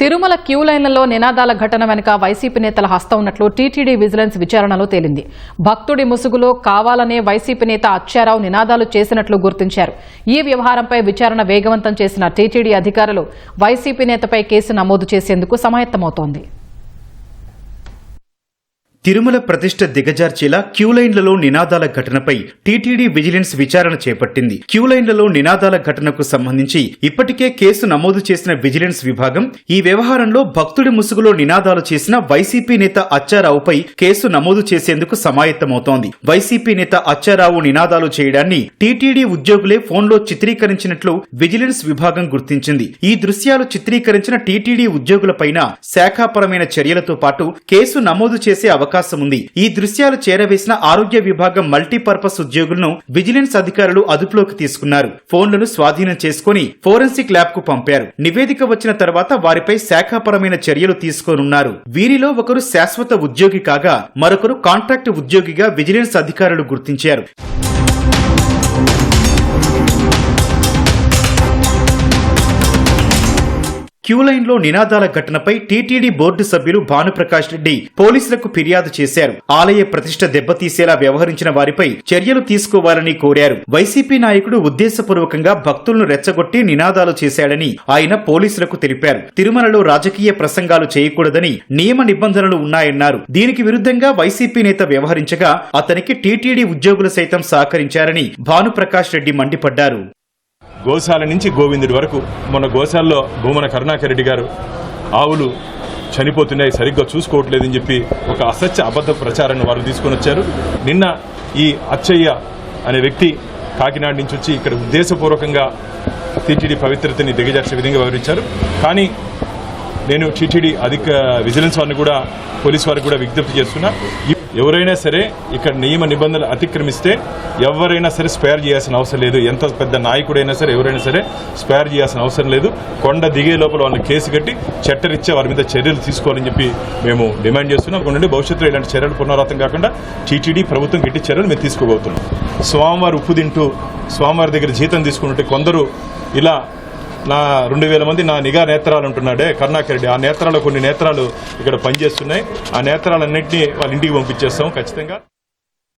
Tirumala queue లైన్లలో నినాదాల ఘటన వెనుక వైసీపీ నేతల హస్తం ఉన్నట్లు టీటీడీ విజిలెన్స్ విచారణలో తేలింది. భక్తుడి ముసుగులో కావాలనే వైసీపీ నేత అచ్చారావు నినాదాలు చేసినట్లు గుర్తించారు. ఈ వ్యవహారంపై విచారణ వేగవంతం చేసిన టీటీడీ అధికారులు వైసీపీ నేతపై కేసు నమోదు చేసేందుకు సమాయత్తమవుతోంది. తిరుమల ప్రతిష్ట దిగజార్చేలా క్యూలైన్లలో నినాదాల ఘటనపై టీటీడీ విజిలెన్స్ విచారణ చేపట్టింది. క్యూలైన్లలో నినాదాల ఘటనకు సంబంధించి ఇప్పటికే కేసు నమోదు చేసిన విజిలెన్స్ విభాగం ఈ వ్యవహారంలో భక్తుడి ముసుగులో నినాదాలు చేసిన వైసీపీ నేత అచ్చారావుపై కేసు నమోదు చేసేందుకు సమాయత్తమవుతోంది. వైసీపీ నేత అచ్చారావు నినాదాలు చేయడాన్ని టీటీడీ ఉద్యోగులే ఫోన్లో చిత్రీకరించినట్లు విజిలెన్స్ విభాగం గుర్తించింది. ఈ దృశ్యాలు చిత్రీకరించిన టీటీడీ ఉద్యోగులపైన శాఖాపరమైన చర్యలతో పాటు కేసు నమోదు చేసే అవకాశం అవకాశం ఉంది. ఈ దృశ్యాలు చేరవేసిన ఆరోగ్య విభాగం మల్టీపర్పస్ ఉద్యోగులను విజిలెన్స్ అధికారులు అదుపులోకి తీసుకున్నారు. ఫోన్లను స్వాధీనం చేసుకుని ఫోరెన్సిక్ ల్యాబ్కు పంపారు. నివేదిక వచ్చిన తర్వాత వారిపై శాఖాపరమైన చర్యలు తీసుకోనున్నారు. వీరిలో ఒకరు శాశ్వత ఉద్యోగి కాగా మరొకరు కాంట్రాక్ట్ ఉద్యోగిగా విజిలెన్స్ అధికారులు గుర్తించారు. క్యూలైన్లో నినాదాల ఘటనపై టీటీడీ బోర్డు సభ్యులు భానుప్రకాష్ రెడ్డి పోలీసులకు ఫిర్యాదు చేశారు. ఆలయ ప్రతిష్ట దెబ్బతీసేలా వ్యవహరించిన వారిపై చర్యలు తీసుకోవాలని కోరారు. వైసీపీ నాయకుడు ఉద్దేశపూర్వకంగా భక్తులను రెచ్చగొట్టి నినాదాలు చేశాడని ఆయన పోలీసులకు తెలిపారు. తిరుమలలో రాజకీయ ప్రసంగాలు చేయకూడదని నియమ నిబంధనలు ఉన్నాయన్నారు. దీనికి విరుద్ధంగా వైసీపీ నేత వ్యవహరించగా అతనికి టీటీడీ ఉద్యోగులు సైతం సహకరించారని భానుప్రకాష్ రెడ్డి మండిపడ్డారు. గోశాల నుంచి గోవిందుడి వరకు. మొన్న గోశాలలో భూమన కరుణాకర్ రెడ్డి గారు ఆవులు చనిపోతున్నాయి సరిగ్గా చూసుకోవట్లేదని చెప్పి ఒక అసత్య అబద్ధ ప్రచారాన్ని వారు తీసుకొని వచ్చారు. నిన్న ఈ అచ్చయ్య అనే వ్యక్తి కాకినాడ నుంచి వచ్చి ఇక్కడ ఉద్దేశపూర్వకంగా టీటీడీ పవిత్రతని దిగజార్చే విధంగా వివరించారు. కానీ నేను టీటీడీ అధిక విజిలెన్స్ వారిని కూడా పోలీస్ వారికి కూడా విజ్ఞప్తి చేస్తున్నా. ఎవరైనా సరే ఇక్కడ నియమ నిబంధనలు అతిక్రమిస్తే ఎవరైనా సరే స్పేర్ చేయాల్సిన అవసరం లేదు. ఎంత పెద్ద నాయకుడైనా సరే ఎవరైనా సరే స్పేర్ చేయాల్సిన అవసరం లేదు. కొండ దిగే లోపల వాళ్ళని కేసు కట్టి చట్టరిచ్చే వారి మీద చర్యలు తీసుకోవాలని చెప్పి మేము డిమాండ్ చేస్తున్నాం. నుండి భవిష్యత్తులో ఇలాంటి చర్యలు పునరావృతం కాకుండా టీటీడీ ప్రభుత్వం గట్టి చర్యలు మేము తీసుకోబోతున్నాం. స్వామివారి ఉప్పు తింటూ స్వామివారి దగ్గర జీతం తీసుకున్నట్టు కొందరు ఇలా నా రెండు వేల మంది నా నిఘా నేత్రాలు ఉంటున్నాడే కరుణాకర్ రెడ్డి. ఆ నేత్రాలు కొన్ని నేత్రాలు ఇక్కడ పనిచేస్తున్నాయి. ఆ నేత్రాలన్నింటినీ వాళ్ళ ఇంటికి పంపించేస్తాం ఖచ్చితంగా.